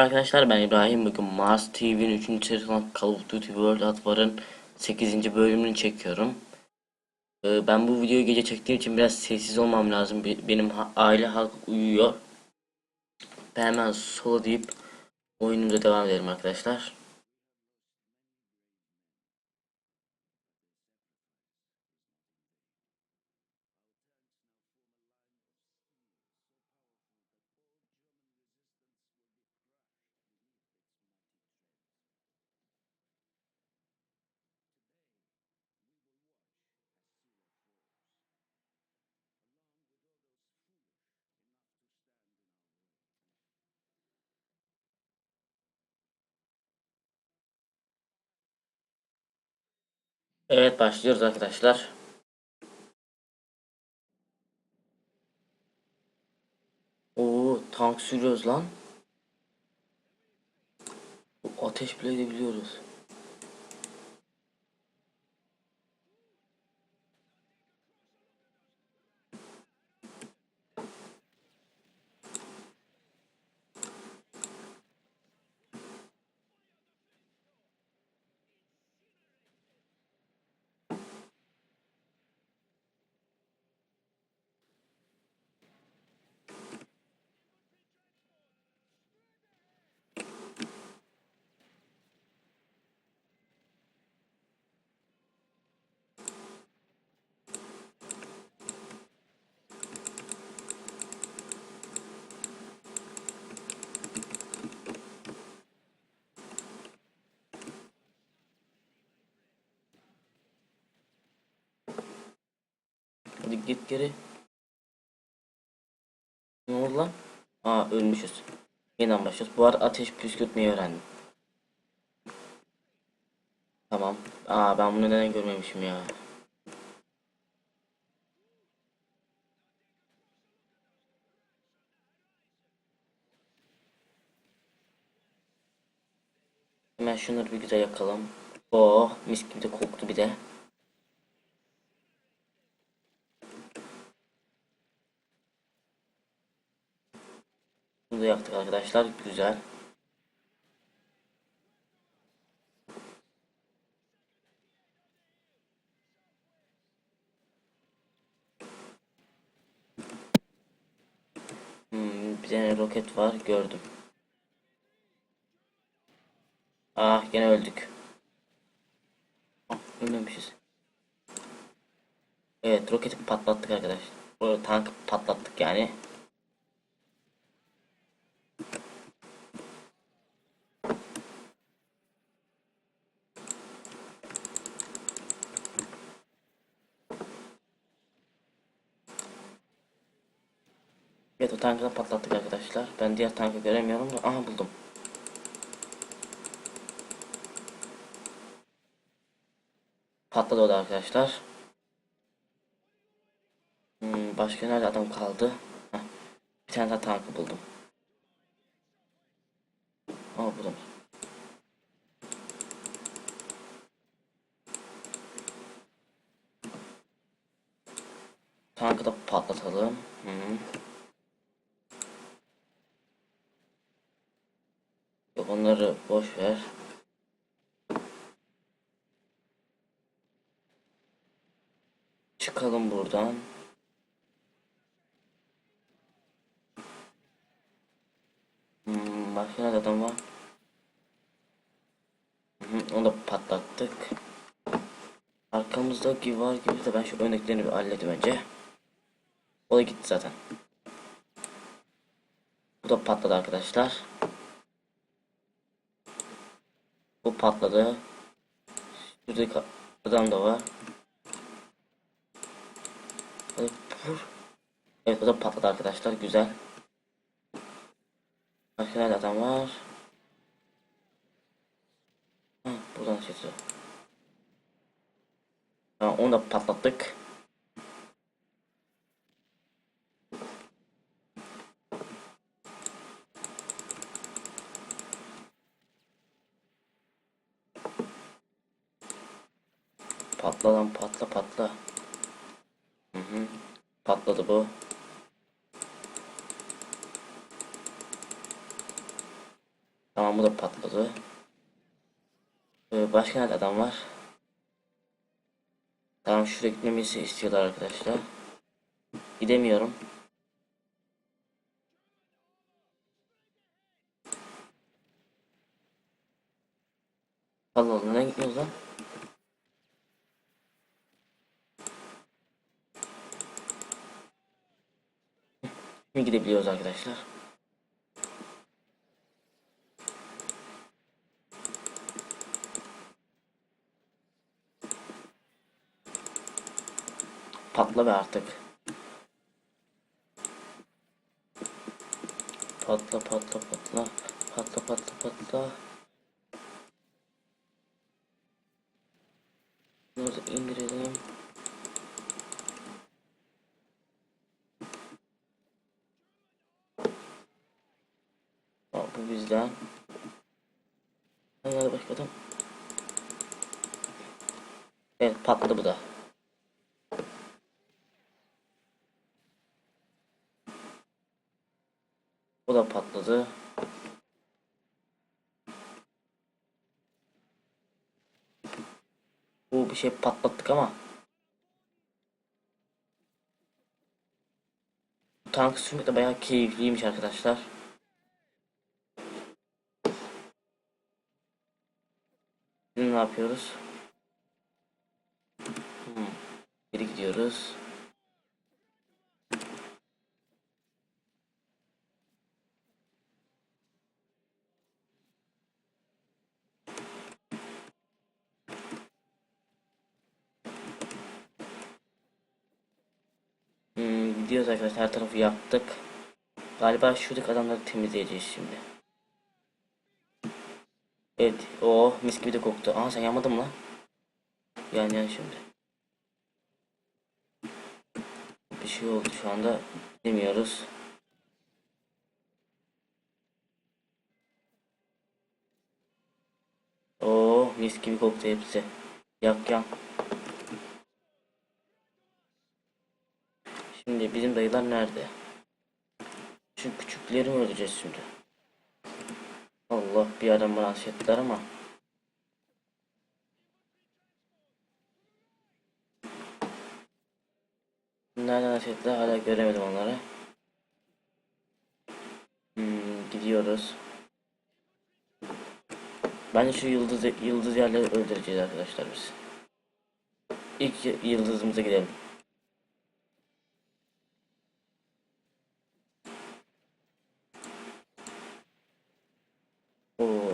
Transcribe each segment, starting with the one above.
Arkadaşlar ben İbrahim bugün Mars TV'nin 3. serisi olan Call of Duty World at War'ın 8. bölümünü çekiyorum. Ee, ben bu videoyu gece çektiğim için biraz sessiz olmam lazım. Be- Benim ha- aile halk uyuyor. Ben hemen solo deyip oyunumuza devam edelim arkadaşlar. Evet başlıyoruz arkadaşlar. Oo tank sürüyoruz lan. Ateş bile edebiliyoruz. Hadi git geri. Ne oldu lan? Aa ölmüşüz. Yeniden başlıyoruz. Bu arada ateş püskürtmeyi öğrendim. Tamam. Aa ben bunu neden görmemişim ya. Hemen şunları bir güzel yakalım. Oh mis gibi de koktu bir de. Bunu da yaptık arkadaşlar. Güzel. Hmm, bir tane roket var. Gördüm. Ah gene öldük. Ah, ölmemişiz. Evet roketi patlattık arkadaşlar. O tankı patlattık yani. Evet o tankı da patlattık arkadaşlar. Ben diğer tankı göremiyorum da aha buldum. Patladı o da arkadaşlar. Hmm, başka nerede adam kaldı? Heh, bir tane daha tankı buldum. Aa buldum. Tankı da patlatalım. Hı -hı. Yok onları boş ver. Buradan. Hmm, başka nerede adam var? Hı onu da patlattık. Arkamızdaki var gibi de ben şu öndekilerini bir halledeyim önce. O da gitti zaten. Bu da patladı arkadaşlar. Bu patladı. Şuradaki adam da var. Hadi vur. Evet o da patladı arkadaşlar. Güzel. Başka nerede adam var? Ha, buradan çıktı. Tamam onu da patlattık. Patla lan patla patla. Hı hı. Patladı bu. Tamam bu da patladı. Ee, başka nerede adam var? Tamam şuraya gitmemizi istiyorlar arkadaşlar. Gidemiyorum. Allah Allah neden gitmiyoruz lan? Gidebiliyoruz arkadaşlar. Patla be artık. Patla patla patla. Patla patla patla. Bunları indirelim. Aa, bu bizden. Hadi başka adam. Evet patladı bu da. Bu da patladı. Bu bir şey patlattık ama. Tank sürmek de bayağı keyifliymiş arkadaşlar. Şimdi ne yapıyoruz? Hmm. Geri gidiyoruz. Hmm, gidiyoruz arkadaşlar her tarafı yaptık. Galiba şuradaki adamları temizleyeceğiz şimdi. Evet o mis gibi de koktu. Aa sen yanmadın mı lan? Yan yan şimdi. Bir şey oldu şu anda bilmiyoruz. Oo mis gibi koktu hepsi. Yak yak. Şimdi bizim dayılar nerede? Şu küçükleri mi şimdi? Allah bir adam ateş ettiler ama. Nereden ettiler hala göremedim onları. Hmm, gidiyoruz. Bence şu yıldız yıldız yerleri öldüreceğiz arkadaşlar biz. İlk yıldızımıza gidelim.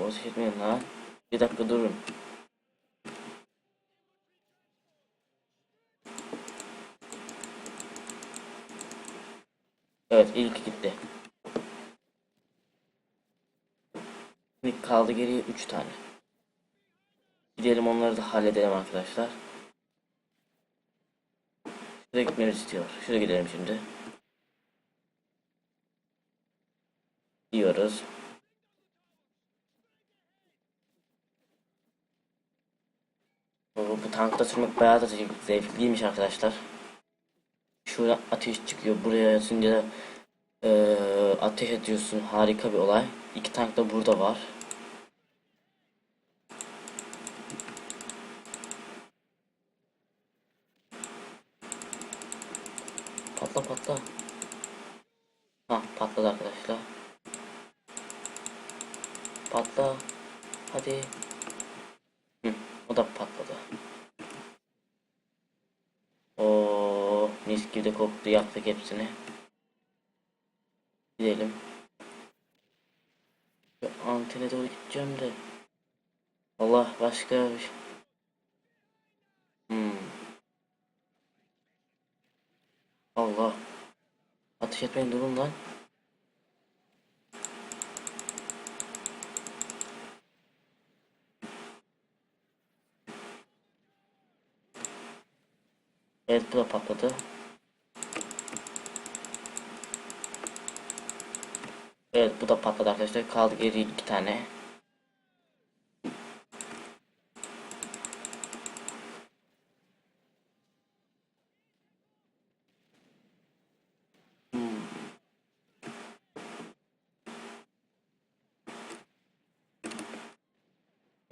Ateş etmeyin lan. Bir dakika durun. Evet ilk gitti. Şimdi kaldı geriye 3 tane. Gidelim onları da halledelim arkadaşlar. Şuraya gitmemizi istiyor. Şuraya gidelim şimdi. Diyoruz. Bu, tankta sürmek bayağı da zev- zevkliymiş arkadaşlar. Şuraya ateş çıkıyor. Buraya yatınca eee ateş ediyorsun. Harika bir olay. İki tank da burada var. Patla patla. Ha patladı arkadaşlar. Patla. Hadi. Hı, o da patladı. O mis gibi de koktu yaktık hepsini. Gidelim. Şu antene doğru gideceğim de. Allah başka bir şey. Hmm. Allah. Ateş etmeyin durun lan. Evet bu da patladı. Evet bu da patladı arkadaşlar. Kaldı geri iki tane.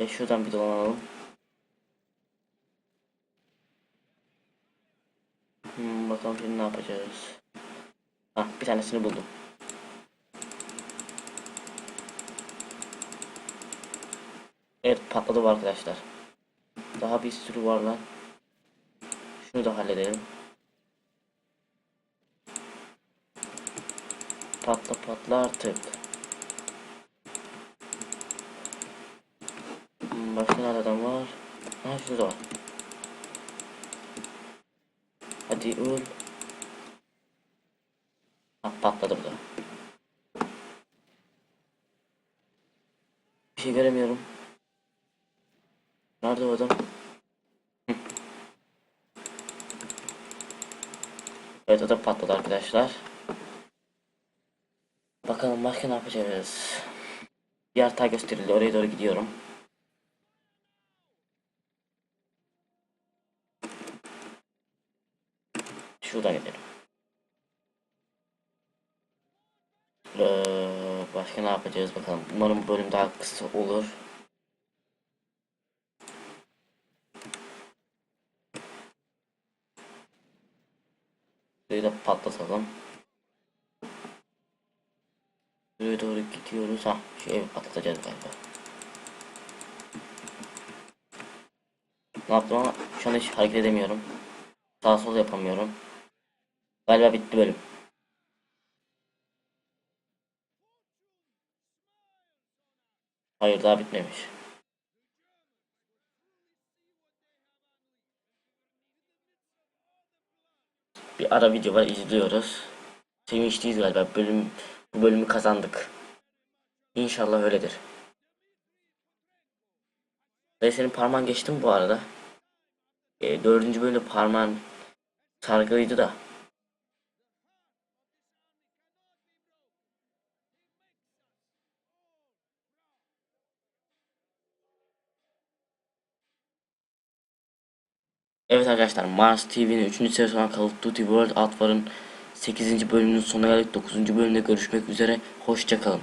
Ve şuradan bir dolanalım. Hmm, bakalım şimdi ne yapacağız. Hah bir tanesini buldum. Evet patladı bu arkadaşlar. Daha bir sürü var lan. Şunu da halledelim. Patla patla artık. Hmm, Başka nerede adam var? Ha şurada var. Hadi öl. Ha patladı bu da. Bir şey göremiyorum. Nerede adam? Evet o da patladı arkadaşlar. Bakalım başka ne yapacağız? Bir hata gösterildi. Oraya doğru gidiyorum. Şuradan gidelim. Ee, başka ne yapacağız bakalım. Umarım bölüm daha kısa olur. Da patlatalım. Buraya doğru gidiyoruz. Ha, şu evi patlatacağız galiba. Ne yaptım ama şu an hiç hareket edemiyorum. Sağ sol yapamıyorum. Galiba bitti bölüm. Hayır daha bitmemiş. Ara video var izliyoruz. Sevinçliyiz galiba. Bölüm, bu bölümü kazandık. İnşallah öyledir. Ve senin parmağın geçti mi bu arada? E, dördüncü bölümde parmağın sargılıydı da. Evet arkadaşlar Mars TV'nin 3. sezonu Call of Duty World At War'ın 8. bölümünün sonuna geldik. 9. bölümde görüşmek üzere. Hoşçakalın.